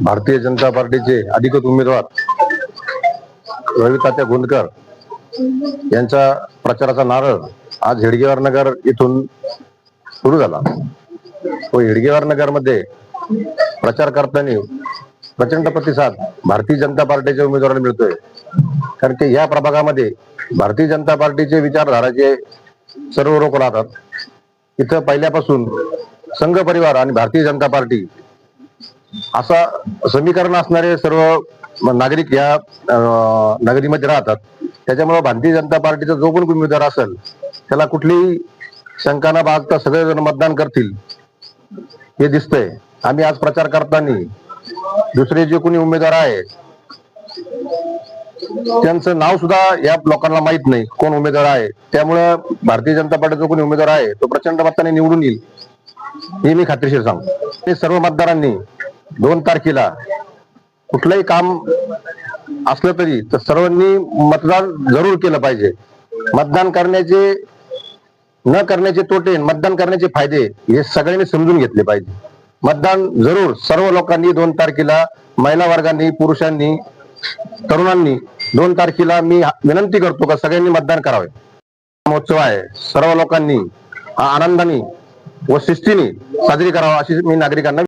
भारतीय जनता पार्टीचे अधिकृत उमेदवार रवी तात्या गोंदकर यांचा प्रचाराचा नारळ आज हेडगेवार नगर इथून सुरू झाला. व हेडगेवार नगरमध्ये प्रचार करताना प्रचंड प्रतिसाद भारतीय जनता पार्टीच्या उमेदवाराला मिळतोय. कारण की या प्रभागामध्ये भारतीय जनता पार्टीचे विचारधाराचे सर्व लोक राहतात. इथं पहिल्यापासून संघ परिवार आणि भारतीय जनता पार्टी असा समीकरण असणारे सर्व नागरिक या नगरीमध्ये राहतात. त्याच्यामुळे भारतीय जनता पार्टीचा जो पण उमेदवार असेल त्याला कुठलीही शंका न बाळगता सगळेजण मतदान करतील. हे दिसतंय. आम्ही आज प्रचार करताना दुसरे जे कोणी उमेदवार आहे त्यांचं नाव सुद्धा या लोकांना माहीत नाही कोण उमेदवार आहे. त्यामुळे भारतीय जनता पार्टीचा जो कोणी उमेदवार आहे तो प्रचंड मताने निवडून येईल. हे मी खात्रीशीर सांगतो. हे सर्व मतदारांनी दोन तारखेला कुठलंही काम असलं तरी तर सर्वांनी मतदान जरूर केलं पाहिजे. मतदान करण्याचे न करण्याचे तोटे मतदान करण्याचे फायदे हे सगळ्यांनी समजून घेतले पाहिजे. मतदान जरूर सर्व लोकांनी दोन तारखेला महिला वर्गांनी पुरुषांनी तरुणांनी दोन तारखेला मी विनंती करतो का सगळ्यांनी मतदान करावे. महोत्सव आहे. सर्व लोकांनी हा आनंदाने व शिस्तीने साजरी करावा अशी मी नागरिकांना